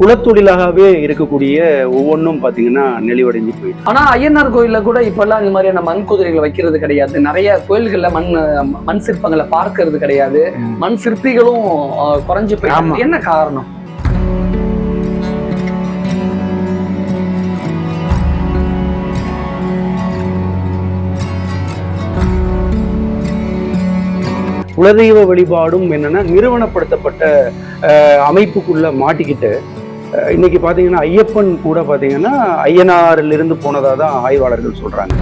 குலத்தொழிலாகவே இருக்கக்கூடிய ஒவ்வொன்றும் பார்த்தீங்கன்னா நெளிவடைஞ்சு போயிட்டு ஆனா ஐயனார் கோயில்ல கூட இப்பெல்லாம் இந்த மாதிரியான மண் குதிரைகளை வைக்கிறது கிடையாது. நிறைய கோயில்கள்ல மண் மண் சிற்பங்களை பார்க்கிறது கிடையாது. மண் சிற்பிகளும் குறைஞ்சு. போயிட்டாங்க என்ன காரணம்? குலதெய்வ வழிபாடும் என்னன்னா நிறுவனப்படுத்தப்பட்ட அமைப்புக்குள்ள மாட்டிக்கிட்டு இன்னைக்கு பார்த்தீங்கன்னா ஐயப்பன் கூட பார்த்தீங்கன்னா ஐயனாரிலிருந்து போனதாக தான் ஆய்வாளர்கள் சொல்றாங்க.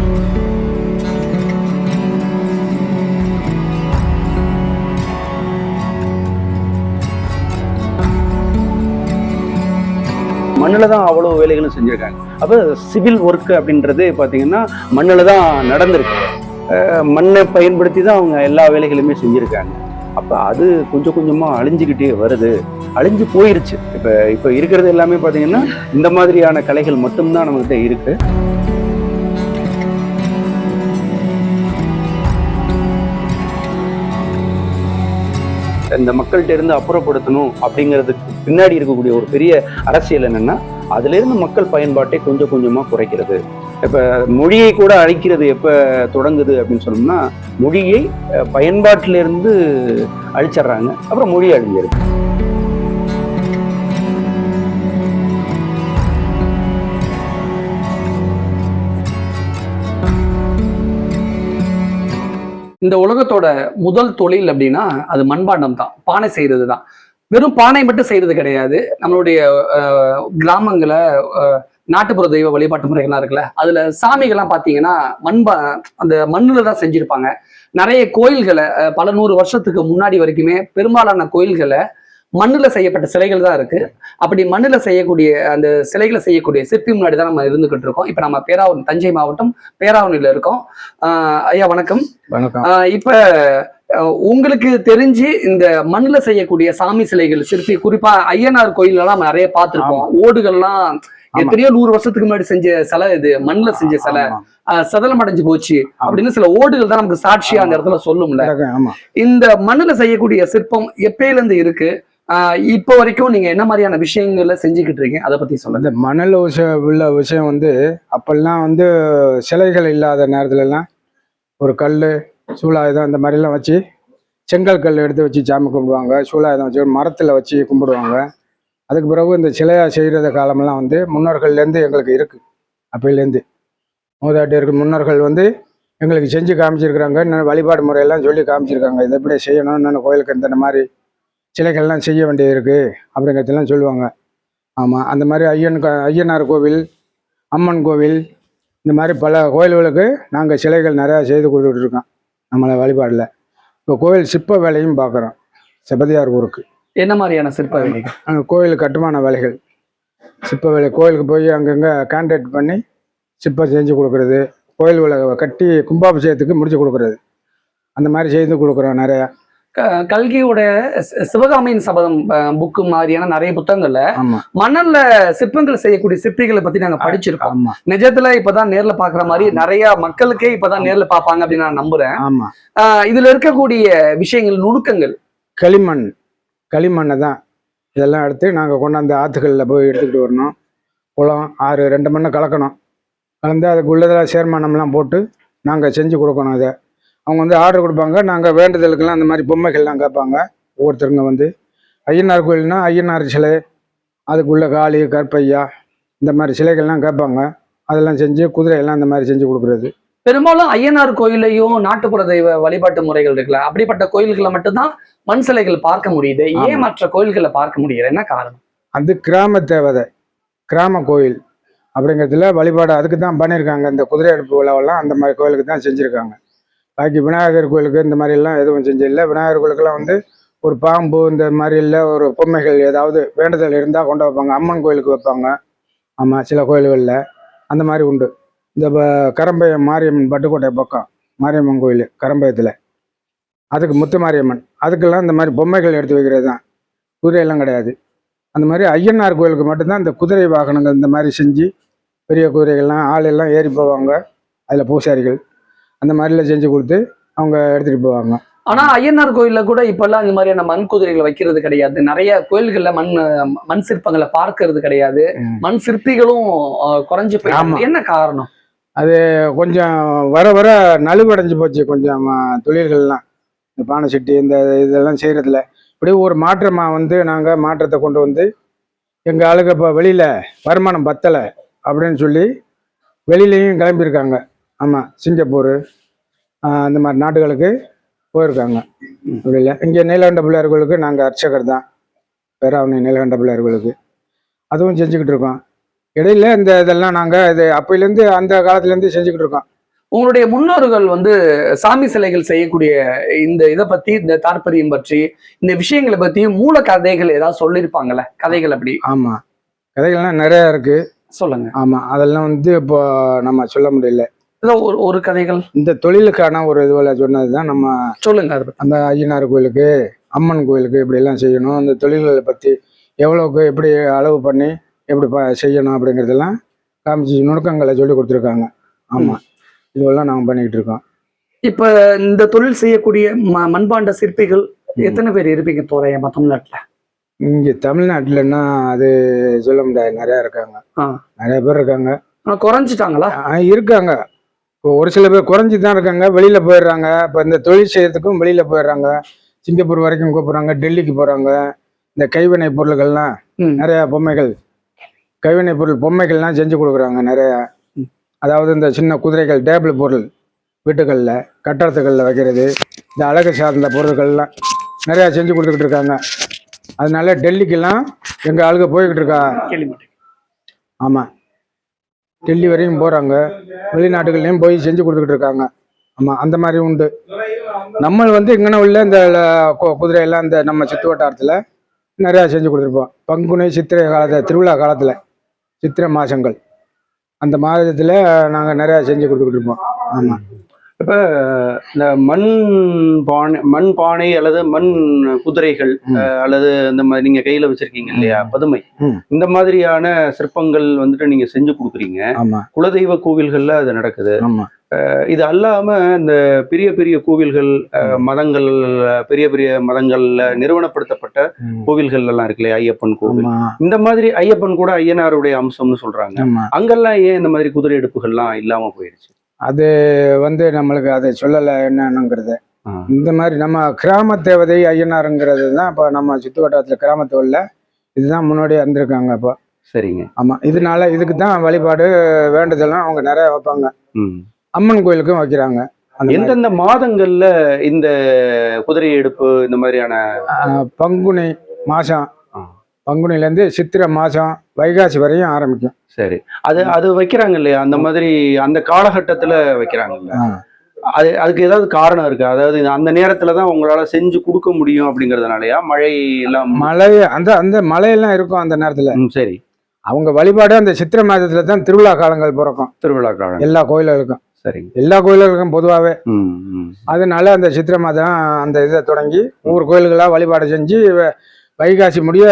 மண்ணில் தான் அவ்வளோ வேலைகளும் செஞ்சுருக்காங்க. அப்போ சிவில் ஒர்க் அப்படின்றது பார்த்தீங்கன்னா மண்ணில் தான் நடந்திருக்கு. மண்ணை பயன்படுத்தி தான் அவங்க எல்லா வேலைகளுமே செஞ்சுருக்காங்க. அப்போ அது கொஞ்சம் கொஞ்சமாக அழிஞ்சிக்கிட்டே வருது. அழிஞ்சு போயிருச்சு. இப்போ இப்போ இருக்கிறது எல்லாமே பார்த்தீங்கன்னா இந்த மாதிரியான கலைகள் மட்டும்தான் நம்மகிட்ட இருக்கு. இந்த மக்கள்கிட்ட இருந்து அப்புறப்படுத்தணும் அப்படிங்கிறதுக்கு பின்னாடி இருக்கக்கூடிய ஒரு பெரிய அரசியல் என்னன்னா அதுலேருந்து மக்கள் பயன்பாட்டை கொஞ்சம் கொஞ்சமாக குறைக்கிறது. இப்போ மொழியை கூட அழிக்கிறது எப்போ தொடங்குது அப்படின்னு சொன்னோம்னா மொழியை அஹ், அழிச்சிட்றாங்க இருந்து அழிச்சிடுறாங்க. அப்புறம் மொழி அழிஞ்சிருக்கு இந்த உலகத்தோட முதல் தொழில் அப்படின்னா அது மண்பாண்டம் தான். பானை செய்யறது தான். வெறும் பானை மட்டும் செய்யறது கிடையாது. நம்மளுடைய கிராமங்களை நாட்டுப்புற தெய்வ வழிபாட்டு முறைகள்லாம் இருக்குல்ல அதுல சாமிகள்லாம் பாத்தீங்கன்னா மண்பா அந்த மண்ணில் தான் செஞ்சிருப்பாங்க. நிறைய கோயில்களை பல நூறு வருஷத்துக்கு முன்னாடி வரைக்குமே பெரும்பாலான கோயில்களை மண்ணுல செய்யப்பட்ட சிலைகள் தான் இருக்கு. அப்படி மண்ணுல செய்யக்கூடிய அந்த சிலைகளை செய்யக்கூடிய சிற்பி முன்னாடி தான் நம்ம இருந்துகிட்டு இருக்கோம். இப்ப நம்ம பேராவூர் தஞ்சை மாவட்டம் பேராவூரில் இருக்கோம். ஐயா வணக்கம். வணக்கம். இப்ப உங்களுக்கு தெரிஞ்சு இந்த மண்ணுல செய்யக்கூடிய சாமி சிலைகள் சிற்பி குறிப்பா ஐயனார் கோயில்ல எல்லாம் நம்ம நிறைய பார்த்திருப்போம் ஓடுகள்லாம் எத்தனையோ நூறு வருஷத்துக்கு முன்னாடி செஞ்ச சிலை இது. மண்ணுல செஞ்ச சிலை. சதலம் அடைஞ்சு போச்சு. அப்படின்னு சில ஓடுகள் தான் நமக்கு சாட்சியா அந்த இடத்துல சொல்லும்ல. இந்த மண்ணுல செய்யக்கூடிய சிற்பம் எப்பயில இருந்து இருக்கு? இப்போ வரைக்கும் நீங்க என்ன மாதிரியான விஷயங்களை செஞ்சுக்கிட்டு இருக்கீங்க? அதை பத்தி சொல்லுங்க. மணல் விஷயம் உள்ள விஷயம் வந்து அப்பெல்லாம் வந்து சிலைகள் இல்லாத நேரத்துல எல்லாம் ஒரு கல் சூலாயுதம் இந்த மாதிரிலாம் வச்சு செங்கல் கல் எடுத்து வச்சு சாமி கும்பிடுவாங்க. சூலாயுதம் வச்சு மரத்தில் வச்சு கும்பிடுவாங்க. அதுக்கு பிறகு இந்த சிலையாக செய்கிறத காலமெல்லாம் வந்து முன்னோர்கள்லேருந்து எங்களுக்கு இருக்குது அப்பையிலேருந்து. மூதாட்டியர்கள் முன்னோர்கள் வந்து எங்களுக்கு செஞ்சு காமிச்சிருக்கிறாங்க. வழிபாடு முறையெல்லாம் சொல்லி காமிச்சிருக்காங்க. இதை எப்படி செய்யணும் இன்னும் கோயிலுக்கு இந்த மாதிரி சிலைகள்லாம் செய்ய வேண்டியது இருக்குது அப்படிங்கிறதெல்லாம் சொல்லுவாங்க. ஆமாம் அந்த மாதிரி ஐயன் க- ஐயனார் கோவில் அம்மன் கோவில் இந்த மாதிரி பல கோயில்களுக்கு நாங்கள் சிலைகள் நிறையா செய்து கொடுத்துட்ருக்கோம் நம்மளை வழிபாடில். இப்போ கோவில் சிற்ப வேலையும் பார்க்குறோம் செபதியார் ஊருக்கு. என்ன மாதிரியான சிற்ப வேலைகள் அங்கே கோயில் கட்டுமான வேலைகள். சிற்ப வேலை கோயிலுக்கு போய் அங்கங்கே கான்ட்ராக்ட் பண்ணி சிற்பம் செஞ்சு கொடுக்குறது கோயில்களை கட்டி கும்பாபிஷேகத்துக்கு முடிச்சு கொடுக்குறது. அந்த மாதிரி செய்து கொடுக்குறோம் நிறையா. கல்கியோட சி- சிவகாமியின் சபதம் புக்கு மாதிரியான நிறைய புத்தகங்கள்ல மணல்ல சிற்பங்கள் செய்யக்கூடிய சிற்பிகளை பத்தி நாங்க படிச்சிருக்கோம். ஆமாம் நிஜத்துல இப்பதான் நேர்ல பாக்குற மாதிரி நிறைய மக்களுக்கே இப்பதான் நேர்ல பாப்பாங்க அப்படின்னு நான் நம்புறேன். இதுல இருக்கக்கூடிய விஷயங்கள் நுணுக்கங்கள்? களிமண் களிமண்ணை தான் இதெல்லாம் எடுத்து நாங்கள் கொண்டாந்து ஆற்றுகளில் போய் எடுத்துக்கிட்டு வரணும். குளம் ஆறு ரெண்டு மண்ணை கலக்கணும். கலந்து அதுக்கு உள்ளதெல்லாம் சேர்மானம்லாம் போட்டு நாங்கள் செஞ்சு கொடுக்கணும் இதை. அவங்க வந்து ஆர்டர் கொடுப்பாங்க. நாங்கள் வேண்டுதலுக்கெல்லாம் அந்த மாதிரி பொம்மைகள்லாம் கேட்பாங்க. ஒவ்வொருத்தருங்க வந்து ஐயனார் கோயில்னா ஐயனார் சிலை அதுக்குள்ள காளி கற்பையா? இந்த மாதிரி சிலைகள்லாம் கேட்பாங்க. அதெல்லாம் செஞ்சு குதிரையெல்லாம் இந்த மாதிரி செஞ்சு கொடுக்குறது. பெரும்பாலும் ஐயனார் கோயிலையும் நாட்டுப்புற தெய்வ வழிபாட்டு முறைகள் இருக்குல்ல அப்படிப்பட்ட கோயில்களை மட்டும்தான் மண் சிலைகள் பார்க்க முடியுது. ஏன். மற்ற கோயில்களை பார்க்க முடியல? என்ன காரணம்? அது கிராம தேவதை கிராம கோயில் அப்படிங்கிறதுல வழிபாடு அதுக்கு தான் பண்ணியிருக்காங்க. இந்த குதிரை எடுப்பு விழாவெல்லாம் அந்த மாதிரி கோயிலுக்கு தான் செஞ்சுருக்காங்க. பாக்கி விநாயகர் கோயிலுக்கு இந்த மாதிரிலாம் எதுவும் செஞ்சதில்லை. விநாயகர் கோயிலுக்கெல்லாம் வந்து ஒரு பாம்பு இந்த மாதிரி இல்லை ஒரு பொம்மைகள் ஏதாவது வேண்டுதல் இருந்தால் கொண்டு வைப்பாங்க. அம்மன் கோயிலுக்கு வைப்பாங்க. ஆமாம் சில கோயில்களில் அந்த மாதிரி உண்டு. இந்த ப- கரம்பயம் மாரியம்மன் பட்டுக்கோட்டை பக்கம் மாரியம்மன் கோயில் கரம்பயத்தில். அதுக்கு முத்து மாரியம்மன். அதுக்கெல்லாம் இந்த மாதிரி பொம்மைகள் எடுத்து வைக்கிறது தான். குதிரையெல்லாம் கிடையாது. அந்த மாதிரி ஐயனார் கோயிலுக்கு மட்டும்தான் இந்த குதிரை வாகனங்கள் இந்த மாதிரி செஞ்சு பெரிய குதிரைகள்லாம் ஆள் எல்லாம் ஏறி போவாங்க. அதில் பூசாரிகள். அந்த மாதிரிலாம் செஞ்சு கொடுத்து அவங்க எடுத்துகிட்டு போவாங்க. ஆனா ஐயனார் கோயில்ல கூட இப்பெல்லாம் இந்த மாதிரியான மண் குதிரைகளை வைக்கிறது கிடையாது. நிறைய கோயில்கள்ல மண் மண் சிற்பங்களை பார்க்கிறது கிடையாது. மண் சிற்பிகளும் குறைஞ்சு. போயிட்டாங்க என்ன காரணம்? கொஞ்சம் வர வர நலிவடைஞ்சு போச்சு கொஞ்சம் தொழில்கள்லாம். இந்த பானை சட்டி இந்த இதெல்லாம் செய்கிறதுல இப்படி ஒரு மாற்றமாக வந்து நாங்கள் மாற்றத்தை கொண்டு வந்து எங்கள் ஆளுங்க இப்போ வெளியில் வருமானம் பத்தலை அப்படின்னு சொல்லி வெளியிலையும் கிளம்பியிருக்காங்க. ஆமாம் சிங்கப்பூர் அந்த மாதிரி நாடுகளுக்கு போயிருக்காங்க. வெளியில் இங்கே நீலகண்ட பிள்ளையார்களுக்கு நாங்கள் அர்ச்சகர் தான். பேராவணி நீலகண்ட பிள்ளையார்களுக்கு. அதுவும் செஞ்சுக்கிட்டு இருக்கோம். இடையில இந்த இதெல்லாம் நாங்கள் இது அப்பையிலேருந்து அந்த காலத்துலேருந்து செஞ்சுக்கிட்டு இருக்கோம். உங்களுடைய முன்னோர்கள் வந்து சாமி சிலைகள் செய்யக்கூடிய இந்த இதை பத்தி இந்த தாற்பயம் பற்றி இந்த விஷயங்களை பத்தி மூல கதைகள் ஏதாவது சொல்லியிருப்பாங்கல்ல? கதைகள் அப்படி? ஆமாம் கதைகள்லாம் நிறையா இருக்குது சொல்லுங்க. ஆமாம் அதெல்லாம் வந்து இப்போ நம்ம சொல்ல முடியல. ஏதோ ஒரு ஒரு கதைகள். இந்த தொழிலுக்கான ஒரு இதுவில் சொன்னது தான் நம்ம சொல்லுங்க அந்த ஐயனார் கோயிலுக்கு அம்மன் கோயிலுக்கு இப்படியெல்லாம் செய்யணும். அந்த தொழில்களை பற்றி எவ்வளோக்கு எப்படி அளவு பண்ணி எப்படி ப செய்யணும் அப்படிங்கிறதெல்லாம் காமிச்சு நுணுக்கங்களை சொல்லி கொடுத்துருக்காங்க. ஆமாம் இதுவெல்லாம் நாங்கள் பண்ணிக்கிட்டு இருக்கோம். இப்ப இந்த தொழில் செய்யக்கூடிய ம- மண்பாண்ட சிற்பிகள் எத்தனை பேர் இருப்பீங்க தோராயமா தமிழ்நாட்டுல? இங்கே தமிழ்நாட்டிலன்னா அது சொல்ல முடியாது. நிறையா இருக்காங்க. நிறைய பேர் இருக்காங்க. குறைஞ்சிட்டாங்களா? இருக்காங்க. ஒரு சில பேர் குறைஞ்சி தான் இருக்காங்க. வெளியில் போயிடுறாங்க. இப்போ இந்த தொழில் செய்யறதுக்கும் வெளியில் போயிடுறாங்க. சிங்கப்பூர் வரைக்கும் கூப்பிட்றாங்க. டெல்லிக்கு போகிறாங்க இந்த கைவினை பொருள்கள்லாம். நிறைய பொம்மைகள். கைவினை பொருள் பொம்மைகள்லாம் செஞ்சு கொடுக்குறாங்க நிறைய. அதாவது இந்த சின்ன குதிரைகள் டேபிள் பொருள் வீட்டுகளில் கட்டடத்துகளில் வைக்கிறது. இந்த அழகு சார்ந்த பொருட்கள்லாம் நிறையா செஞ்சு கொடுத்துக்கிட்டு இருக்காங்க. அதனால டெல்லிக்கெல்லாம் எங்கள் ஆளுங்க போய்கிட்டு இருக்கா? ஆமாம் டெல்லி வரையும் போகிறாங்க வெளிநாடுகள்லையும் போய் செஞ்சு கொடுத்துக்கிட்டு இருக்காங்க. ஆமாம் அந்த மாதிரி உண்டு. நம்ம வந்து இங்கன உள்ள இந்த குதிரையெல்லாம் இந்த நம்ம சித்து வட்டாரத்தில் நிறையா செஞ்சு கொடுத்துருப்போம். பங்குனி சித்திரை காலத்தில் திருவிழா காலத்தில் சித்திரை மாதங்கள். அந்த மாதத்தில் நாங்கள் நிறையா செஞ்சு கொடுத்துக்கிட்டு இருப்போம். ஆமாம் இப்ப இந்த மண் பானை மண் பானை அல்லது மண் குதிரைகள் அல்லது இந்த மாதிரி நீங்க கையில வச்சிருக்கீங்க இல்லையா? பதுமை. இந்த மாதிரியான சிற்பங்கள் வந்துட்டு நீங்க செஞ்சு கொடுக்குறீங்க. குலதெய்வ கோவில்கள்ல அது நடக்குது. இது அல்லாம இந்த பெரிய பெரிய கோவில்கள் மதங்கள் பெரிய பெரிய மதங்கள்ல நிறுவனப்படுத்தப்பட்ட கோவில்கள் எல்லாம் இருக்கு இல்லையா ஐயப்பன் கோவில். இந்த மாதிரி ஐயப்பன் கூட ஐயனாருடைய அம்சம்னு சொல்றாங்க. அங்கெல்லாம் ஏன் இந்த மாதிரி குதிரை எடுப்புகள்லாம் இல்லாம போயிடுச்சு? அது வந்து நம்மளுக்கு அதை சொல்லலை என்னன்னுங்கிறது. இந்த மாதிரி நம்ம கிராம தேவதை ஐயனாருங்கிறது தான் இப்போ நம்ம சுற்று வட்டாரத்தில் கிராமத்தோல்ல இதுதான் முன்னாடி இருந்திருக்காங்க இப்போ சரிங்க ஆமாம் இதனால இதுக்கு தான் வழிபாடு வேண்டுதலும் அவங்க நிறைய வைப்பாங்க அம்மன் கோயிலுக்கும் வைக்கிறாங்க. எந்தெந்த மாதங்கள்ல இந்த குதிரை எடுப்பு இந்த மாதிரியான பங்குனி மாதம் ஆ. பங்குனிலேருந்து சித்திரை மாதம் வைகாசி வரையும் ஆரம்பிக்கும். சரி. அது அது வைக்கிறாங்க இல்லையா? அந்த மாதிரி அந்த காலகட்டத்துல வைக்கிறாங்கல்ல ஆ. அது அதுக்கு ஏதாவது காரணம் இருக்கா? அதாவது அந்த நேரத்துல தான் உங்களால செஞ்சு கொடுக்க முடியும் அப்படிங்கறதுனாலயா? மழை எல்லாம் மழை அந்த அந்த மழையெல்லாம் இருக்கும் அந்த நேரத்தில். சரி. அவங்க வழிபாடு அந்த சித்திரை மாதத்தில் தான் திருவிழா காலங்கள் பிறக்கும். திருவிழா காலம் எல்லா கோயில்களுக்கும். சரிங்க எல்லா கோயில்களுக்கும் பொதுவாகவே அதனால அந்த சித்திரை மாதம் அந்த இதை தொடங்கி ஒவ்வொரு கோயில்களாக வழிபாடு செஞ்சு வைகாசி முடிய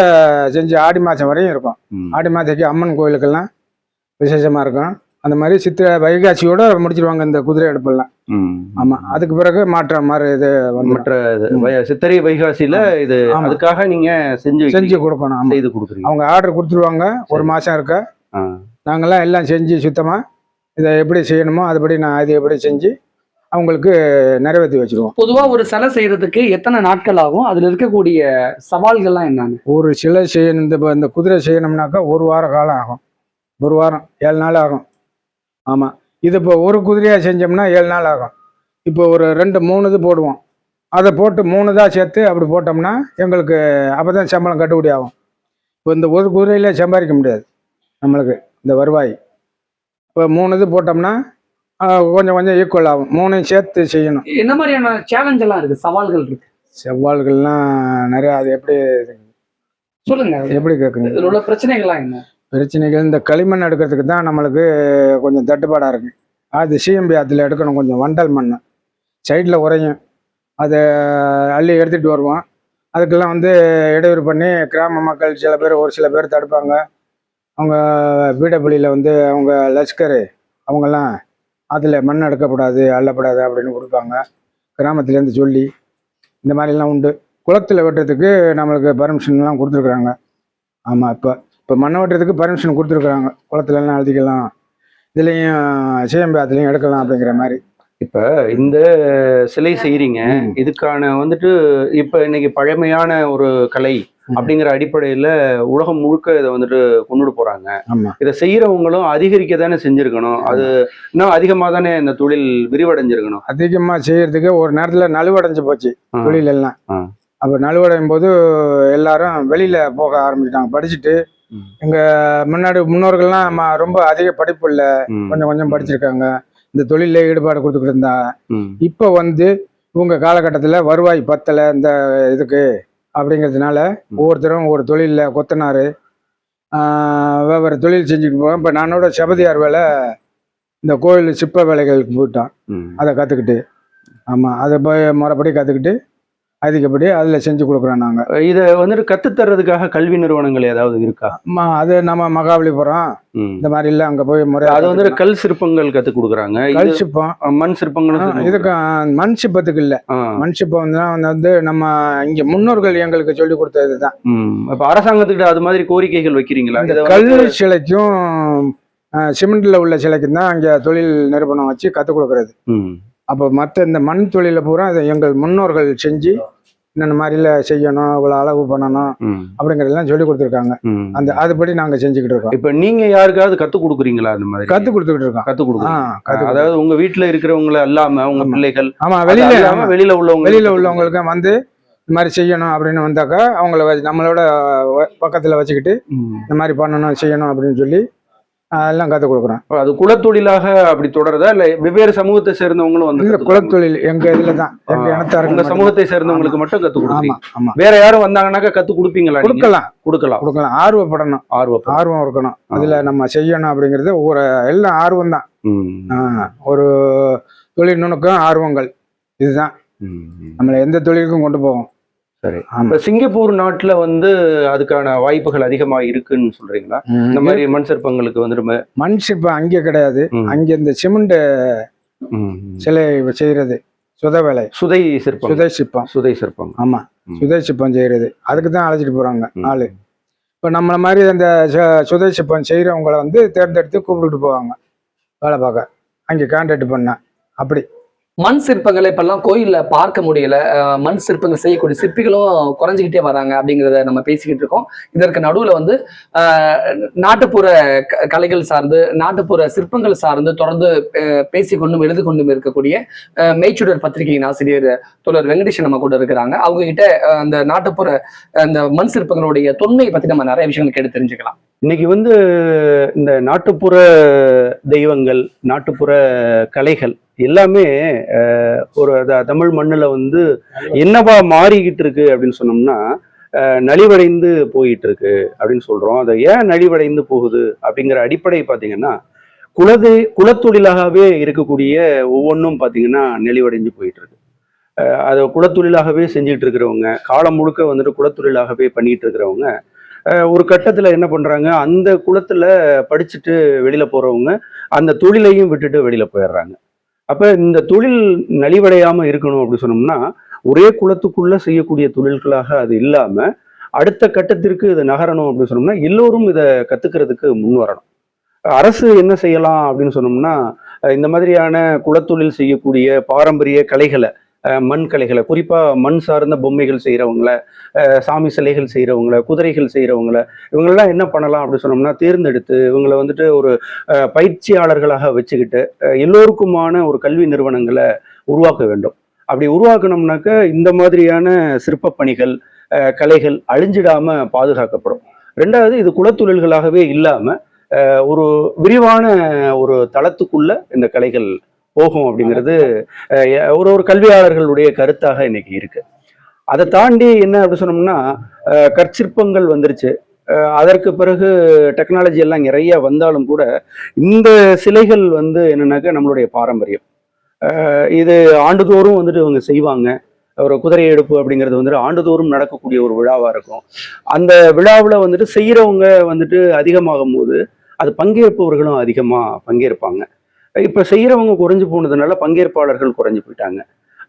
செஞ்சு ஆடி மாதம் வரையும் இருக்கும். ஆடி மாதத்துக்கு அம்மன் கோயிலுக்கெல்லாம் விசேஷமாக இருக்கும். அந்த மாதிரி சித்திரை வைகாசியோட முடிச்சிருவாங்க இந்த குதிரை எடுப்பெல்லாம். ஆமாம் அதுக்கு பிறகு மாற்றம் மாதிரி இது மற்ற இது, சித்திரை வைகாசியில இது. அதுக்காக நீங்க செஞ்சு செஞ்சு கொடுக்கணும். செய்து கொடுக்குறீங்க. அவங்க ஆர்டர் கொடுத்துருவாங்க. ஒரு மாதம் இருக்க. ஆ. நாங்கள்லாம் எல்லாம் செஞ்சு சுத்தமாக இதை எப்படி செய்யணுமோ அதுபடி நான் இது எப்படி செஞ்சு அவங்களுக்கு நிறைவேற்றி வச்சிருவோம். பொதுவா ஒரு சிலை செய்யறதுக்கு எத்தனை நாட்கள் ஆகும்? அதுல இருக்கக்கூடிய சவால்கள்லாம் என்னன்னு? ஒரு சிலை செய்யணும் இந்த குதிரை செய்யணும்னாக்கா ஒரு வார காலம் ஆகும். ஒரு வாரம் ஏழு நாள் ஆகும். ஆமாம் இது இப்போ ஒரு குதிரையாக செஞ்சோம்னா ஏழு நாள் ஆகும். இப்போ ஒரு ரெண்டு மூணு இது போடுவோம். அதை போட்டு மூணு தான் சேர்த்து அப்படி போட்டோம்னா எங்களுக்கு அப்போ தான் சம்பளம் கட்டுப்படி ஆகும். இப்போ இந்த ஒரு குதிரையில் சம்பாதிக்க முடியாது. நம்மளுக்கு இந்த வருவாய். இப்போ மூணு இது போட்டோம்னா கொஞ்சம் கொஞ்சம் ஈக்குவல் ஆகும். மூணையும் சேர்த்து செய்யணும். என்ன மாதிரியான சேலஞ்ச் எல்லாம் இருக்கு? சவால்கள் இருக்கு. செவ்வாள்கள்லாம் நிறையா அது எப்படி சொல்லுங்க. எப்படி கேட்குங்க இதுல உள்ள பிரச்சனைகள்லாம் என்ன? பிரச்சனைகள் இந்த களிமண் எடுக்கிறதுக்கு தான் நம்மளுக்கு கொஞ்சம் தட்டுப்பாடாக இருக்குது அது சிஎம்பி ஆற்றுல எடுக்கணும் கொஞ்சம் வண்டல் மண் சைடில் உறையும். அதை அள்ளி எடுத்துகிட்டு வருவோம். அதுக்கெல்லாம் வந்து இடையூறு பண்ணி கிராம மக்கள் சில பேர் ஒரு சில பேர் தடுப்பாங்க. அவங்க பீடபிள்ளியில் வந்து அவங்க லஷ்கர் அவங்கெல்லாம் அதில் மண் எடுக்கக்கூடாது அள்ளக்கூடாது அப்படின்னு கொடுப்பாங்க. கிராமத்துலேருந்து சொல்லி இந்த மாதிரிலாம் உண்டு. குளத்தில் வெட்டுறதுக்கு நம்மளுக்கு பர்மிஷன்லாம் கொடுத்துருக்குறாங்க. ஆமாம் இப்போ இப்போ மண்ணை வெட்டுறதுக்கு பர்மிஷன் கொடுத்துருக்குறாங்க. குளத்துலலாம் அழுத்திக்கலாம் இதுலேயும் சிஎம்பி அதுலேயும் எடுக்கலாம் அப்படிங்கிற மாதிரி. இப்ப இந்த சிலை செய்றீங்க இதுக்கான வந்துட்டு இப்ப இன்னைக்கு பழமையான ஒரு கலை. அப்படிங்கிற அடிப்படையில உலகம் முழுக்க இதை வந்துட்டு கொண்டுட்டு போறாங்க. இதை செய்யறவங்களும் அதிகரிக்க தானே செஞ்சிருக்கணும். அது இன்னும் அதிகமா தானே இந்த தொழில் விரிவடைஞ்சிருக்கணும். அதிகமாக செய்யறதுக்கு ஒரு நேரத்தில் நலுவடைஞ்சு போச்சு. தொழில் எல்லாம். அப்போ நலுவடையும் போது எல்லாரும் வெளியில் போக ஆரம்பிச்சிட்டாங்க. படிச்சுட்டு ம். எங்கள் முன்னாடி முன்னோர்கள்லாம் ரொம்ப அதிக படிப்பு இல்லை. கொஞ்சம் கொஞ்சம் படிச்சிருக்காங்க. இந்த தொழிலில் ஈடுபாடு கொடுத்துக்கிட்டு இருந்தாங்க இப்போ வந்து இவங்க காலகட்டத்தில் வருவாய் பத்தலை இந்த இதுக்கு அப்படிங்கிறதுனால ஒவ்வொருத்தரும் ஒவ்வொரு தொழிலில் கொத்தனார். வெவ்வேறு தொழில் செஞ்சுட்டு போவோம் இப்போ நானோட செபதியார் வேலை இந்த கோயில் சிற்ப வேலைகளுக்கு போயிட்டோம் ம். அதை கற்றுக்கிட்டு ஆமாம் அதை போய் முறைப்படி கற்றுக்கிட்டு அதிகப்படி அதில் செஞ்சு கொடுக்குறோம் நாங்கள் இதை வந்துட்டு கத்துத்தர்றதுக்காக கல்வி நிறுவனங்கள் ஏதாவது இருக்கா? அது நம்ம மகாபலிபுரம். இந்த மாதிரிலாம் அங்கே போய் முறை அது வந்துட்டு கல் சிற்பங்கள் கத்து கொடுக்குறாங்க. கல் சிற்பம். மண் சிற்பங்களும் இதுக்கு மண் சிற்பத்துக்கு இல்லை. மண் சிற்பம் வந்து தான் வந்து நம்ம இங்கே முன்னோர்கள் எங்களுக்கு சொல்லி கொடுத்தது தான். இப்ப அரசாங்கத்துக்கிட்ட அது மாதிரி கோரிக்கைகள் வைக்கிறீங்களா? கல் சிலைக்கும் சிமெண்ட்ல உள்ள சிலைக்கும் தான் அங்கே தொழில் நிறுவனம் வச்சு கற்றுக் கொடுக்கறது. அப்போ மற்ற இந்த மண் தொழிலை பூரா அதை எங்கள் முன்னோர்கள் செஞ்சு இந்த மாதிரில செய்யணும் இவ்வளோ அளவு பண்ணணும். அப்படிங்கிறதெல்லாம் சொல்லி கொடுத்துருக்காங்க. அந்த அதுபடி நாங்கள் செஞ்சுக்கிட்டு இருக்கோம் இப்ப நீங்க யாருக்காவது கத்து கொடுக்குறீங்களா அந்த மாதிரி கற்றுக் கொடுத்துக்கிட்டு இருக்கோம் கற்றுக் அதாவது உங்க வீட்டுல இருக்கிறவங்கள அல்லாம உங்க ஆமா. பிள்ளைகள் ஆமாம் வெளியில அல்லாம ஆமா. வெளியில உள்ளவங்க வெளியில உள்ளவங்களுக்கு வந்து இந்த மாதிரி செய்யணும் அப்படின்னு வந்தாக்கா அவங்கள நம்மளோட பக்கத்துல வச்சுக்கிட்டு. இந்த மாதிரி பண்ணணும் செய்யணும் அப்படின்னு சொல்லி அதெல்லாம் கற்றுக் கொடுக்குறோம் அது குலத்தொழிலாக அப்படி தொடருதா? இல்ல வெவ்வேறு சமூகத்தை சேர்ந்தவங்களும் வந்து கத்துக்குறாங்க? குலத்தொழில் எங்க இதுல தான் எங்க ஆ, இனத்தாருக்கு உங்க மட்டும். சமூகத்தை சேர்ந்தவங்களுக்கு மட்டும் கத்து ஆமா கொடுப்பீங்க. ஆமா வேற யாரும் வந்தாங்கன்னாக்கா கத்து கொடுப்பீங்களா? கொடுக்கலாம். கொடுக்கலாம். கொடுக்கலாம். ஆர்வப்படணும். ஆர்வம் ஆர்வம் இருக்கணும் அதுல நம்ம செய்யணும் அப்படிங்கிறது ஒவ்வொரு எல்லாம் ஆர்வம் தான். ஒரு தொழில் நுணுக்கம் ஆர்வங்கள். இதுதான். நம்மளை எந்த தொழிலுக்கும் கொண்டு போகும். சரி. இப்ப சிங்கப்பூர் நாட்டுல வந்து அதுக்கான வாய்ப்புகள் அதிகமா இருக்குன்னு சொல்றீங்களா? இந்த. மாதிரி மண் சிற்பங்களுக்கு வந்துட்டு ம- மண் சிற்பம் அங்கே கிடையாது. அங்க இந்த சிமெண்ட். சிலை செய்யறது. சுத வேலை. சுதை சிற்பம். சுதை சிற்பம். சுதை சிற்பம். ஆமா. சுதை சிற்பம் செய்யறது. அதுக்கு தான் அழைச்சிட்டு போறாங்க. ஆளு. இப்போ நம்மள மாதிரி அந்த சுதை சிற்பம் செய்யறவங்கள வந்து தேர்ந்தெடுத்து கூப்பிட்டுட்டு போவாங்க. வேலை பார்க்க. அங்கே கான்ட்ராக்ட் பண்ண. அப்படி. மண் சிற்பங்களை இப்பெல்லாம் கோயிலில் பார்க்க முடியல. மண் சிற்பங்கள் செய்யக்கூடிய சிற்பிகளும் குறைஞ்சிக்கிட்டே வராங்க அப்படிங்கிறத நம்ம பேசிக்கிட்டு இருக்கோம். இதற்கு நடுவில் வந்து நாட்டுப்புற க- கலைகள் சார்ந்து நாட்டுப்புற சிற்பங்கள் சார்ந்து தொடர்ந்து பேசிக்கொண்டும் எழுது கொண்டும் இருக்கக்கூடிய மேய்ச்சுடர் மெய்ச்சுடர் பத்திரிகையின் ஆசிரியர் தொடர் வெங்கடேஷன் நம்ம கூட இருக்கிறாங்க. அவங்க கிட்ட அந்த நாட்டுப்புற அந்த மண் சிற்பங்களுடைய தொன்மையை பற்றி நம்ம நிறைய விஷயங்கள் கேட்டு தெரிஞ்சுக்கலாம். இன்னைக்கு வந்து இந்த நாட்டுப்புற தெய்வங்கள் நாட்டுப்புற கலைகள் எல்லாமே ஒரு தமிழ் மண்ணில் வந்து என்னவா மாறிக்கிட்டு இருக்கு அப்படின்னு சொன்னோம்னா நலிவடைந்து போயிட்டு இருக்கு அப்படின்னு சொல்றோம். அதை ஏன் நலிவடைந்து போகுது அப்படிங்கிற அடிப்படை பார்த்தீங்கன்னா குலது குலத்தொழிலாகவே இருக்கக்கூடிய ஒவ்வொன்றும் பார்த்தீங்கன்னா நெளிவடைஞ்சு போயிட்டு இருக்கு அதை குலத்தொழிலாகவே செஞ்சுட்டு இருக்கிறவங்க காலம் முழுக்க வந்துட்டு குலத்தொழிலாகவே பண்ணிட்டு இருக்கிறவங்க ஒரு கட்டத்தில் என்ன பண்றாங்க அந்த குலத்துல படிச்சுட்டு வெளியில போறவங்க அந்த தொழிலையும் விட்டுட்டு வெளியில போயிடுறாங்க. அப்போ இந்த தொழில் நலிவடையாமல் இருக்கணும் அப்படின்னு சொன்னோம்னா ஒரே குளத்துக்குள்ளே செய்யக்கூடிய தொழில்களாக அது இல்லாமல் அடுத்த கட்டத்திற்கு இது நகரணும் அப்படின்னு சொன்னோம்னா எல்லோரும் இதை கத்துக்கிறதுக்கு முன் வரணும். அரசு என்ன செய்யலாம் அப்படின்னு சொன்னோம்னா இந்த மாதிரியான குலத்தொழில் செய்யக்கூடிய பாரம்பரிய கலைகளை மண் கலைகளை குறிப்பாக மண் சார்ந்த பொம்மைகள் செய்கிறவங்களை சாமி சிலைகள் செய்கிறவங்களை குதிரைகள் செய்கிறவங்களை இவங்களெல்லாம் என்ன பண்ணலாம் அப்படின்னு சொன்னோம்னா தேர்ந்தெடுத்து இவங்களை வந்துட்டு ஒரு பயிற்சியாளர்களாக வச்சுக்கிட்டு எல்லோருக்குமான ஒரு கல்வி நிறுவனங்களை உருவாக்க வேண்டும். அப்படி உருவாக்கணும்னாக்க இந்த மாதிரியான சிற்ப பணிகள் கலைகள் அழிஞ்சிடாம பாதுகாக்கப்படும். ரெண்டாவது இது குலத்தொழில்களாகவே இல்லாமல் ஒரு விரிவான ஒரு தளத்துக்குள்ள இந்த கலைகள் போகும் அப்படிங்கிறது ஒரு ஒரு கல்வியாளர்களுடைய கருத்தாக இன்னைக்கு இருக்கு. அதை தாண்டி என்ன அப்படி சொன்னோம்னா கற்சிற்பங்கள் வந்துருச்சு. அதற்கு பிறகு டெக்னாலஜி எல்லாம் நிறைய வந்தாலும் கூட இந்த சிலைகள் வந்து என்னன்னாக்கா நம்மளுடைய பாரம்பரியம். இது ஆண்டுதோறும் வந்துட்டு இவங்க செய்வாங்க. ஒரு குதிரை எடுப்பு அப்படிங்கிறது வந்துட்டு ஆண்டுதோறும் நடக்கக்கூடிய ஒரு விழாவா இருக்கும். அந்த விழாவில் வந்துட்டு செய்கிறவங்க வந்துட்டு அதிகமாகும் போது அது பங்கேற்பவர்களும் அதிகமாக பங்கேற்பாங்க. இப்ப செய்யறவங்க குறைஞ்சு போனதுனால பங்கேற்பாளர்கள் குறைஞ்சு போயிட்டாங்க.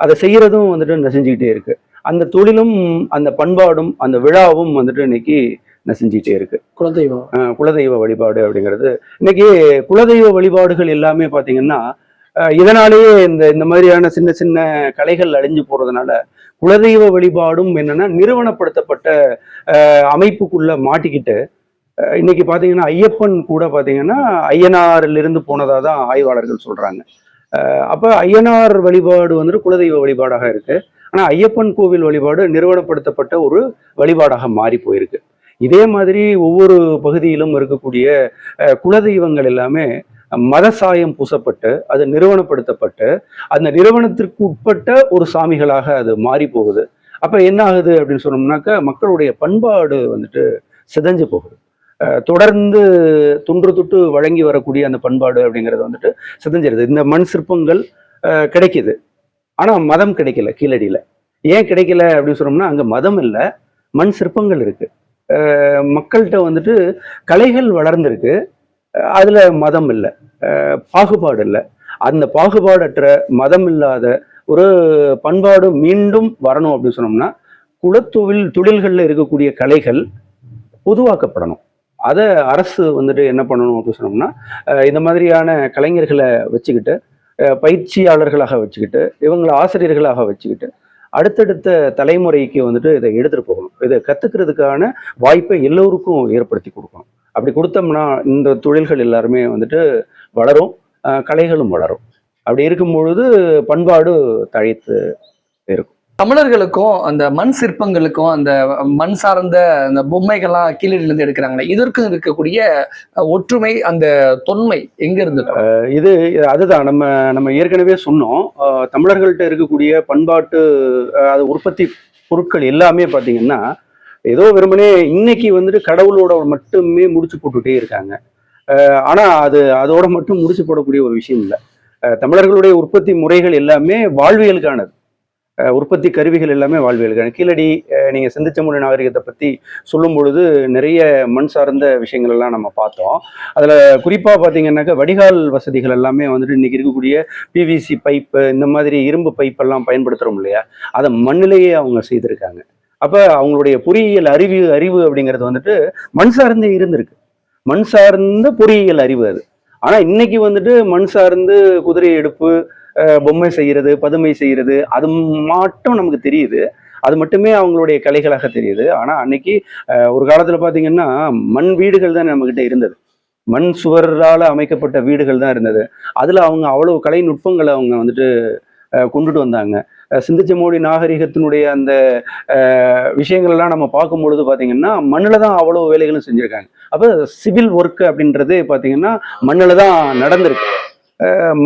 அதை செய்யறதும் வந்துட்டு நெசஞ்சுக்கிட்டே இருக்கு. அந்த தொழிலும் அந்த பண்பாடும் அந்த விழாவும் வந்துட்டு இன்னைக்கு நசிஞ்சிட்டே இருக்கு. குலதெய்வம். குலதெய்வ வழிபாடு அப்படிங்கிறது. இன்னைக்கு குலதெய்வ வழிபாடுகள் எல்லாமே பார்த்தீங்கன்னா இதனாலேயே இந்த இந்த மாதிரியான சின்ன சின்ன கலைகள் அழிஞ்சு போறதுனால குலதெய்வ வழிபாடும் என்னன்னா நிறுவனப்படுத்தப்பட்ட அமைப்புக்குள்ள மாட்டிக்கிட்டு இன்னைக்கு பார்த்தீங்கன்னா ஐயப்பன் கூட பார்த்தீங்கன்னா ஐயனாரிலிருந்து போனதாக தான் ஆய்வாளர்கள் சொல்கிறாங்க அப்போ ஐயனார் வழிபாடு வந்துட்டு குலதெய்வ வழிபாடாக இருக்கு. ஆனால் ஐயப்பன் கோவில் வழிபாடு நிறுவனப்படுத்தப்பட்ட ஒரு வழிபாடாக மாறி போயிருக்கு. இதே மாதிரி ஒவ்வொரு பகுதியிலும் இருக்கக்கூடிய குலதெய்வங்கள் எல்லாமே மத சாயம் பூசப்பட்டு அது நிறுவனப்படுத்தப்பட்டு அந்த நிறுவனத்திற்கு உட்பட்ட ஒரு சாமிகளாக அது மாறி போகுது. அப்போ என்ன ஆகுது அப்படின்னு சொன்னோம்னாக்கா மக்களுடைய பண்பாடு வந்துட்டு சிதஞ்சு போகுது. தொடர்ந்து துன்று துட்டு வழங்கி வரக்கூடிய அந்த பண்பாடு அப்படிங்கிறது வந்துட்டு சிதஞ்சிருது இந்த மண் சிற்பங்கள் கிடைக்கிது. ஆனால் மதம் கிடைக்கல கீழடியில். ஏன் கிடைக்கல அப்படின்னு சொன்னோம்னா அங்கே மதம் இல்லை மண் சிற்பங்கள் இருக்கு. மக்கள்கிட்ட வந்துட்டு கலைகள் வளர்ந்துருக்கு. அதில் மதம் இல்லை. பாகுபாடு இல்லை. அந்த பாகுபாடற்ற மதம் இல்லாத ஒரு பண்பாடு மீண்டும் வரணும் அப்படின்னு சொன்னோம்னா குலத்தொழில் தொழில்களில் இருக்கக்கூடிய கலைகள் பொதுவாக்கப்படணும். அதை அரசு வந்துட்டு என்ன பண்ணணும் அப்படின்னு சொன்னோம்னா இந்த மாதிரியான கலைஞர்களை வச்சுக்கிட்டு பயிற்சியாளர்களாக வச்சுக்கிட்டு இவங்களை ஆசிரியர்களாக வச்சுக்கிட்டு அடுத்தடுத்த தலைமுறைக்கு வந்துட்டு இதை எடுத்துட்டு போகணும். இதை கத்துக்கிறதுக்கான வாய்ப்பை எல்லோருக்கும் ஏற்படுத்தி கொடுக்கணும். அப்படி கொடுத்தோம்னா இந்த தொழில்கள் எல்லாருமே வந்துட்டு வளரும் கலைகளும் வளரும். அப்படி இருக்கும் பொழுது பண்பாடு தழைத்து இருக்கும். தமிழர்களுக்கும் அந்த மண் சிற்பங்களுக்கும் அந்த மண் சார்ந்த அந்த பொம்மைகள்லாம் கீழடியில இருந்து எடுக்கிறாங்களே இதற்கும் இருக்கக்கூடிய ஒற்றுமை அந்த தொன்மை எங்க இருந்து இது அதுதான். நம்ம நம்ம ஏற்கனவே சொன்னோம். தமிழர்கள்ட்ட இருக்கக்கூடிய பண்பாட்டு அது உற்பத்தி பொருட்கள் எல்லாமே பார்த்தீங்கன்னா ஏதோ வெறுமனே இன்னைக்கு வந்துட்டு கடவுளோட மட்டுமே முடிச்சு போட்டுட்டே இருக்காங்க. ஆனால் அது அதோட மட்டும் முடிச்சு போடக்கூடிய ஒரு விஷயம் இல்லை. தமிழர்களுடைய உற்பத்தி முறைகள் எல்லாமே வாழ்வியலுக்கானது. உற்பத்தி கருவிகள் எல்லாமே வாழ்வியலுக்கான கீழடி நீங்கள் சிந்திச்ச சிந்திச்சமொழி நாகரிகத்தை பத்தி சொல்லும் பொழுது நிறைய மண் சார்ந்த விஷயங்கள் எல்லாம் நம்ம பார்த்தோம். அதுல குறிப்பா பாத்தீங்கன்னாக்கா வடிகால் வசதிகள் எல்லாமே வந்துட்டு இன்னைக்கு இருக்கக்கூடிய பிவிசி பைப்பு இந்த மாதிரி இரும்பு பைப் எல்லாம் பயன்படுத்துறோம் இல்லையா? அதை மண்ணிலேயே அவங்க செய்திருக்காங்க. அப்ப அவங்களுடைய பொறியியல் அறிவு அறிவு அப்படிங்கிறது வந்துட்டு மண் சார்ந்தே இருந்திருக்கு. மண் சார்ந்த பொறியியல் அறிவு அது. ஆனா இன்னைக்கு வந்துட்டு மண் சார்ந்து குதிரை எடுப்பு பொம்மை செய்யறது பதுமை செய்யறது அது மட்டும் நமக்கு தெரியுது. அது மட்டுமே அவங்களுடைய கலைகளாக தெரியுது. ஆனா அன்னைக்கு ஒரு காலத்துல பார்த்தீங்கன்னா மண் வீடுகள் தான் நம்ம கிட்ட இருந்தது. மண் சுவரால் அமைக்கப்பட்ட வீடுகள் தான் இருந்தது. அதுல அவங்க அவ்வளவு கலை நுட்பங்களை அவங்க வந்துட்டு கொண்டுட்டு வந்தாங்க. சிந்திச்ச மோடி நாகரிகத்தினுடைய அந்த விஷயங்கள்லாம் நம்ம பார்க்கும் பொழுது பார்த்தீங்கன்னா மண்ணில் தான் அவ்வளவு வேலைகளும் செஞ்சுருக்காங்க. அப்போ சிவில் ஒர்க் அப்படின்றது பாத்தீங்கன்னா மண்ணில் தான் நடந்திருக்கு.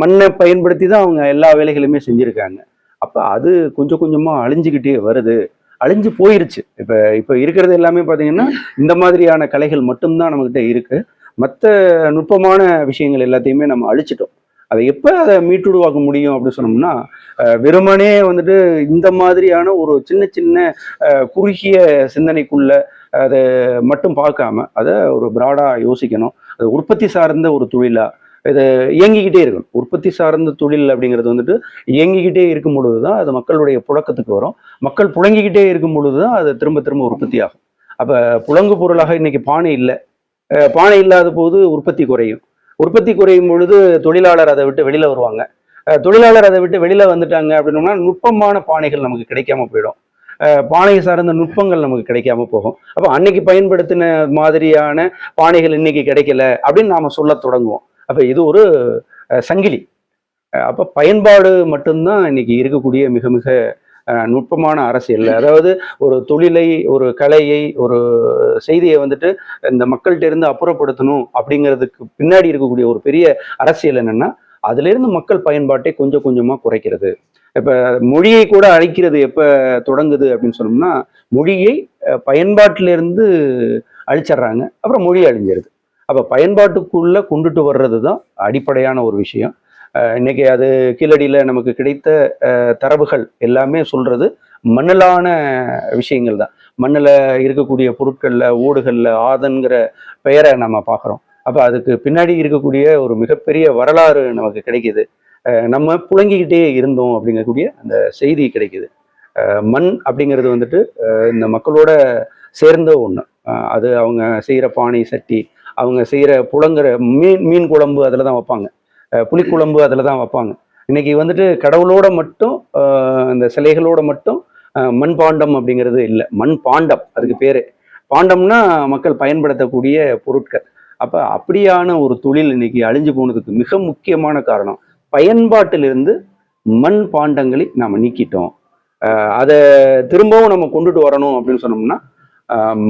மண்ணை பயன்படுத்தி தான் அவங்க எல்லா வேலைகளுமே செஞ்சுருக்காங்க. அப்போ அது கொஞ்சம் கொஞ்சமா அழிஞ்சுக்கிட்டே வருது. அழிஞ்சு போயிருச்சு. இப்போ இப்போ இருக்கிறது எல்லாமே பார்த்தீங்கன்னா இந்த மாதிரியான கலைகள் மட்டும்தான் நம்மகிட்ட இருக்கு. மற்ற நுட்பமான விஷயங்கள் எல்லாத்தையுமே நம்ம அழிச்சிட்டோம். அதை எப்போ அதை மீட்டுருவாக்க முடியும் அப்படின்னு சொன்னோம்னா வெறுமனே வந்துட்டு இந்த மாதிரியான ஒரு சின்ன சின்ன குறுகிய சிந்தனைக்குள்ள அதை மட்டும் பார்க்காம அதை ஒரு ப்ராடாக யோசிக்கணும். அது உற்பத்தி சார்ந்த ஒரு தொழிலா இது இயங்கிக்கிட்டே இருக்கணும் உற்பத்தி சார்ந்த தொழில் அப்படிங்கிறது வந்துட்டு இயங்கிக்கிட்டே இருக்கும் பொழுது தான் அது மக்களுடைய புழக்கத்துக்கு வரும். மக்கள் புழங்கிக்கிட்டே இருக்கும் பொழுது தான் அது திரும்ப திரும்ப உற்பத்தி ஆகும். அப்போ புழங்கு பொருளாக இன்னைக்கு பானை இல்லை. பானை இல்லாத போது உற்பத்தி குறையும். உற்பத்தி குறையும் பொழுது தொழிலாளர் அதை விட்டு வெளியில் வருவாங்க. தொழிலாளர் அதை விட்டு வெளியில் வந்துட்டாங்க அப்படின்னோம்னா நுட்பமான பானைகள் நமக்கு கிடைக்காம போயிடும். பானை சார்ந்த நுட்பங்கள் நமக்கு கிடைக்காம போகும். அப்போ அன்னைக்கு பயன்படுத்தின மாதிரியான பானைகள் இன்னைக்கு கிடைக்கல அப்படின்னு நாம சொல்ல தொடங்குவோம். அப்போ இது ஒரு சங்கிலி. அப்போ பயன்பாடு மட்டும்தான் இன்னைக்கு இருக்கக்கூடிய மிக மிக நுட்பமான அரசியல் அதாவது ஒரு தொழிலை ஒரு கலையை ஒரு செய்தியை வந்துட்டு இந்த மக்கள்கிட்ட இருந்து அப்புறப்படுத்தணும் அப்படிங்கிறதுக்கு பின்னாடி இருக்கக்கூடிய ஒரு பெரிய அரசியல் என்னன்னா அதுலேருந்து மக்கள் பயன்பாட்டை கொஞ்சம் கொஞ்சமாக குறைக்கிறது. இப்போ மொழியை கூட அழிக்கிறது எப்போ தொடங்குது அப்படின்னு சொன்னோம்னா மொழியை பயன்பாட்டிலிருந்து அழிச்சிடுறாங்க. அப்புறம் மொழி அழிஞ்சிருது. அப்போ பயன்பாட்டுக்குள்ளே கொண்டுட்டு வர்றது தான் அடிப்படையான ஒரு விஷயம். இன்றைக்கி இன்னைக்கு அது கீழடியில் நமக்கு கிடைத்த தரவுகள் எல்லாமே சொல்கிறது மண்ணலான விஷயங்கள் தான். மண்ணில் இருக்கக்கூடிய பொருட்களில் ஓடுகளில் ஆதன்கிற பெயரை நம்ம பார்க்குறோம். அப்போ அதுக்கு பின்னாடி இருக்கக்கூடிய ஒரு மிகப்பெரிய வரலாறு நமக்கு கிடைக்கிது. நம்ம புழங்கிக்கிட்டே இருந்தோம் அப்படிங்கக்கூடிய அந்த செய்தி கிடைக்கிது. மண் அப்படிங்கிறது வந்துட்டு இந்த மக்களோட சேர்ந்த ஒன்று அது அவங்க செய்கிற பானை சட்டி அவங்க செய்கிற புழங்குற மீன் மீன் குழம்பு அதில் தான் வைப்பாங்க புளிக்குழம்பு அதில் தான் வைப்பாங்க. இன்னைக்கு வந்துட்டு கடவுளோட மட்டும் இந்த சிலைகளோட மட்டும் மண் பாண்டம் அப்படிங்கிறது இல்லை. மண் பாண்டம் அதுக்கு பேர். பாண்டம்னா மக்கள் பயன்படுத்தக்கூடிய பொருட்கள். அப்போ அப்படியான ஒரு தொழில் இன்னைக்கு அழிஞ்சு போனதுக்கு மிக முக்கியமான காரணம் பயன்பாட்டிலிருந்து மண் பாண்டங்களை நாம் நீக்கிட்டோம். அதை திரும்பவும் நம்ம கொண்டுட்டு வரணும் அப்படின்னு சொன்னோம்னா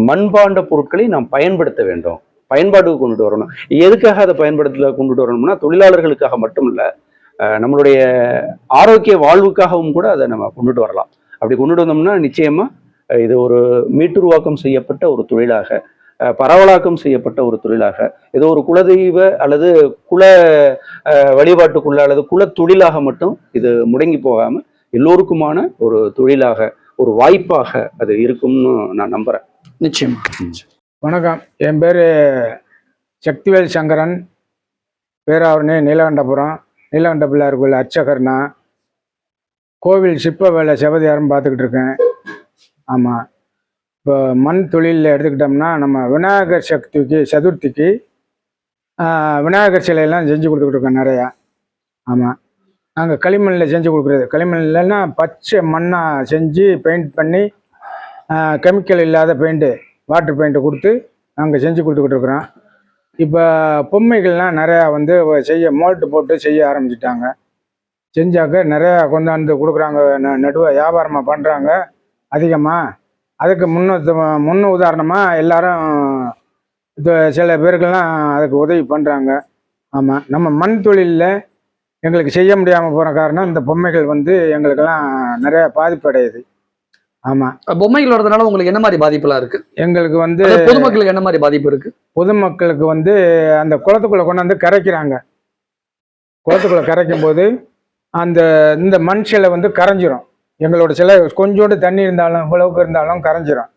மண்பாண்ட பொருட்களை நாம் பயன்படுத்த வேண்டும். பயன்பாட்டுக்கு கொண்டுட்டு வரணும். எதுக்காக அதை பயன்படுத்தல கொண்டுட்டு வரணும்னா தொழிலாளர்களுக்காக மட்டும் இல்லை நம்மளுடைய ஆரோக்கிய வாழ்வுக்காகவும் கூட அதை நம்ம கொண்டுட்டு வரலாம். அப்படி கொண்டுட்டு வந்தோம்னா நிச்சயமா இது ஒரு மீட்டுருவாக்கம் செய்யப்பட்ட ஒரு தொழிலாக பரவலாக்கம் செய்யப்பட்ட ஒரு தொழிலாக ஏதோ ஒரு குலதெய்வ அல்லது குல வழிபாட்டுக்குள்ள அல்லது குல தொழிலாக மட்டும் இது முடங்கி போகாம எல்லோருக்குமான ஒரு தொழிலாக ஒரு வாய்ப்பாக அது இருக்கும்னு நான் நம்புறேன். நிச்சயமா. வணக்கம். என் பேர் சக்திவேல் சங்கரன். பேராவரணி நீலகண்டபுரம். நீலகண்ட பிள்ளையார் கோயில் அர்ச்சகர்னா கோவில் சிற்ப வேலை செவதியாரம் பார்த்துக்கிட்டு இருக்கேன். ஆமாம் இப்போ மண் தொழிலில் எடுத்துக்கிட்டோம்னா நம்ம விநாயகர் சக்திக்கு சதுர்த்திக்கு விநாயகர் சிலையெல்லாம் செஞ்சு கொடுத்துக்கிட்டு இருக்கோம் நிறையா. ஆமாம் நாங்கள் களிமண்ணில் செஞ்சு கொடுக்குறது. களிமண் பச்சை மண்ணாக செஞ்சு பெயிண்ட் பண்ணி கெமிக்கல் இல்லாத பெயிண்ட்டு வாட்டர் பெயிண்ட்டை கொடுத்து நாங்கள் செஞ்சு கொடுத்துக்கிட்டு இருக்கிறோம் இப்போ பொம்மைகள்லாம் நிறையா வந்து செய்ய மோல்ட்டு போட்டு செய்ய ஆரம்பிச்சிட்டாங்க. செஞ்சாக்க நிறையா கொண்டாந்து கொடுக்குறாங்க ந- வியாபாரமாக பண்ணுறாங்க அதிகமாக அதுக்கு முன்னு முன்னு உதாரணமாக எல்லாரும் இது சில பேருக்கெல்லாம் அதுக்கு உதவி பண்ணுறாங்க ஆமாம் நம்ம மண் தொழிலில் எங்களுக்கு செய்ய முடியாமல் போகிற காரணம் இந்த பொம்மைகள் வந்து எங்களுக்கெல்லாம் நிறையா பாதிப்பு ஆமாம் பொம்மைகள் வர்றதுனால உங்களுக்கு என்ன மாதிரி பாதிப்புலாம் இருக்கு? எங்களுக்கு வந்து பொதுமக்களுக்கு என்ன மாதிரி பாதிப்பு இருக்கு? பொதுமக்களுக்கு வந்து அந்த குளத்துக்குள்ளே கொண்டாந்து கரைக்கிறாங்க. குளத்துக்குள்ளே கரைக்கும் போது அந்த இந்த மண் சிலை வந்து கரைஞ்சிரும். எங்களோட சிலை கொஞ்சோண்டு தண்ணி இருந்தாலும் இவ்வளவுக்கு இருந்தாலும் கரைஞ்சிரும்.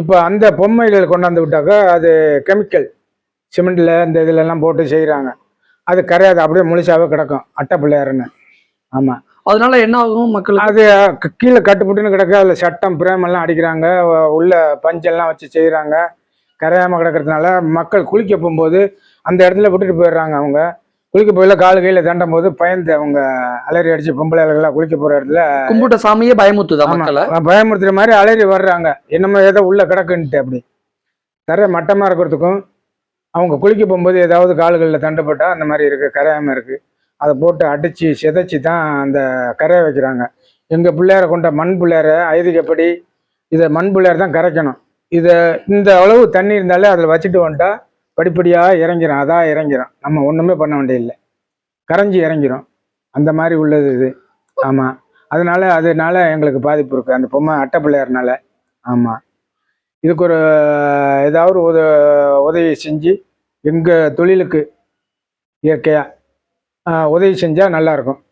இப்போ அந்த பொம்மைகள் கொண்டாந்து விட்டாக்கா அது கெமிக்கல் சிமெண்ட்டில் இந்த இதுலெல்லாம் போட்டு செய்கிறாங்க அது கரையாது அப்படியே முழுசாவே கிடக்கும் அட்டை பிள்ளையாருன்னு. ஆமாம் அதனால என்ன ஆகும் மக்களுக்கு? அது கீழே கட்டுப்புட்டுன்னு கிடக்கு அதில் சட்டம் பிரேமெல்லாம் அடிக்கிறாங்க. வ- உள்ள பஞ்செல்லாம் வச்சு செய்கிறாங்க கரையாமல் கிடக்கிறதுனால மக்கள் குளிக்க போகும்போது அந்த இடத்துல விட்டுட்டு போயிடுறாங்க அவங்க. குளிக்க போயில காலு கையில் தண்டும் போது பயந்து அவங்க அலறி அடிச்சு பொம்பளை ஆளுகள்லாம் குளிக்க போகிற இடத்துல கும்பிட்ட சாமியே மக்களை? பயமுறுத்துற மாதிரி அலறி வர்றாங்க. என்னமோ ஏதோ உள்ள கிடக்குன்ட்டு அப்படி. தர மட்டமாக இருக்கிறதுக்கும் அவங்க குளிக்க போகும்போது ஏதாவது கால்களில் தண்டுப்பட்டா அந்த மாதிரி இருக்குது கரையாமல் இருக்குது அதை போட்டு அடித்து சிதைச்சி தான் அந்த கரையை வைக்கிறாங்க. எங்கள் பிள்ளையார கொண்ட மண் பிள்ளையார ஐதீகப்படி இதை மண் பிள்ளையார் தான் கரைக்கணும். இதை இந்த அளவு தண்ணி இருந்தாலே அதில் வச்சுட்டு வந்துட்டா படிப்படியாக இறங்கிறோம் அதான் இறங்கிறோம் நம்ம ஒன்றுமே பண்ண வேண்டியதில்லை. கரைஞ்சி இறங்கிறோம் அந்த மாதிரி உள்ளது இது. ஆமாம் அதனால அதனால எங்களுக்கு பாதிப்பு இருக்குது அந்த பொம்மை அட்டை பிள்ளையார்னால. ஆமாம் இதுக்கு ஒரு ஏதாவது உத உதவி செஞ்சு எங்கள் தொழிலுக்கு இயற்கையாக உதவி செஞ்சால் நல்லாயிருக்கும்